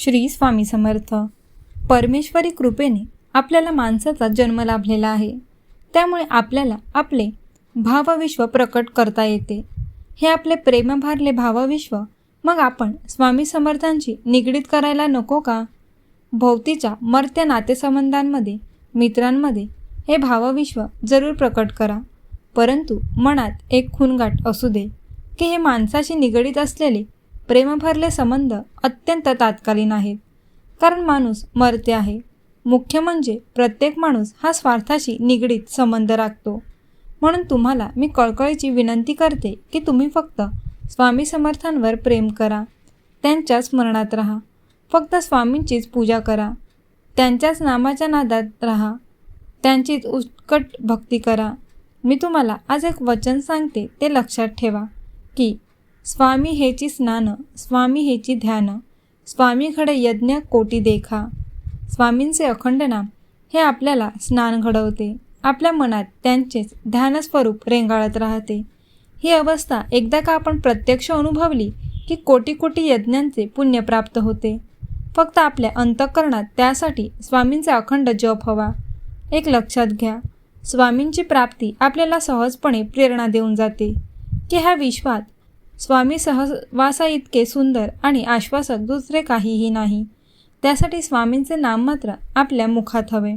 श्री स्वामी समर्थ. परमेश्वरी कृपेने आपल्याला माणसाचा जन्म लाभलेला आहे. त्यामुळे आपल्याला आपले भावविश्व प्रकट करता येते. हे आपले प्रेमभारले भावविश्व मग आपण स्वामी समर्थांची निगडीत करायला नको का? भोवतीच्या मर्त्य नातेसंबंधांमध्ये मित्रांमध्ये हे भावविश्व जरूर प्रकट करा. परंतु मनात एक खूनगाठ असू दे की हे माणसाशी निगडीत असलेले प्रेमभरले संबंध अत्यंत तात्कालीन आहेत. कारण माणूस मरते आहे. मुख्य म्हणजे प्रत्येक माणूस हा स्वार्थाशी निगडीत संबंध राखतो. म्हणून तुम्हाला मी कळकळीची विनंती करते की तुम्ही फक्त स्वामी समर्थांवर प्रेम करा. त्यांच्या स्मरणात राहा. फक्त स्वामींचीच पूजा करा. त्यांच्याच नामाच्या नादात राहा. त्यांचीच उत्कट भक्ती करा. मी तुम्हाला आज एक वचन सांगते ते लक्षात ठेवा की स्वामी हेची स्नान स्वामी हेची ध्यान स्वामीकडे यज्ञ कोटी देखा. स्वामींचे अखंड नाम हे आपल्याला स्नान घडवते. आपल्या मनात त्यांचेच ध्यानस्वरूप रेंगाळत राहते. ही अवस्था एकदा का आपण प्रत्यक्ष अनुभवली की कोटी कोटी यज्ञांचे पुण्य प्राप्त होते. फक्त आपल्या अंतःकरणात त्यासाठी स्वामींचा अखंड जप हवा. एक लक्षात घ्या स्वामींची प्राप्ती आपल्याला सहजपणे प्रेरणा देऊन जाते. की ह्या विश्वात स्वामी सहवासा इतके सुंदर आणि आश्वासक दुसरे काहीही नाही. त्यासाठी स्वामींचे नाम मात्र आपल्या मुखात हवे.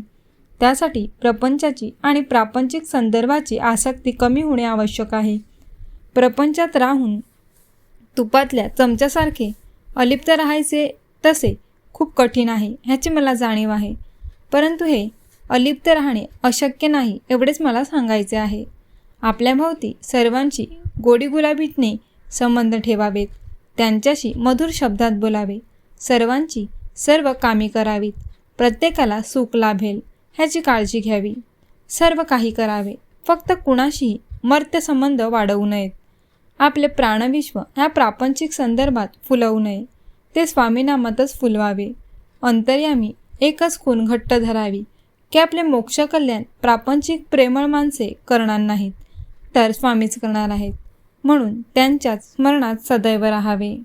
त्यासाठी प्रपंचाची आणि प्रापंचिक संदर्भाची आसक्ती कमी होणे आवश्यक आहे. प्रपंचात राहून तुपातल्या चमच्यासारखे अलिप्त राहायचे तसे खूप कठीण आहे ह्याची मला जाणीव आहे. परंतु हे अलिप्त राहणे अशक्य नाही एवढेच मला सांगायचे आहे. आपल्या भोवती सर्वांची गोडी गुलाबीतने संबंध ठेवावेत. त्यांच्याशी मधुर शब्दात बोलावे. सर्वांची सर्व कामी करावीत. प्रत्येकाला सुख लाभेल ह्याची काळजी घ्यावी. सर्व काही करावे. फक्त कुणाशीही मर्त्यसंबंध वाढवू नयेत. आपले प्राणविश्व ह्या प्रापंचिक संदर्भात फुलवू नये. ते स्वामीनामातच फुलवावे. अंतर्यामी एकच खून घट्ट धरावी की आपले मोक्षकल्याण प्रापंचिक प्रेमळ माणसे करणार नाहीत. तर स्वामीच करणार आहेत. म्हणून त्यांच्याच स्मरणात सदैव राहावे.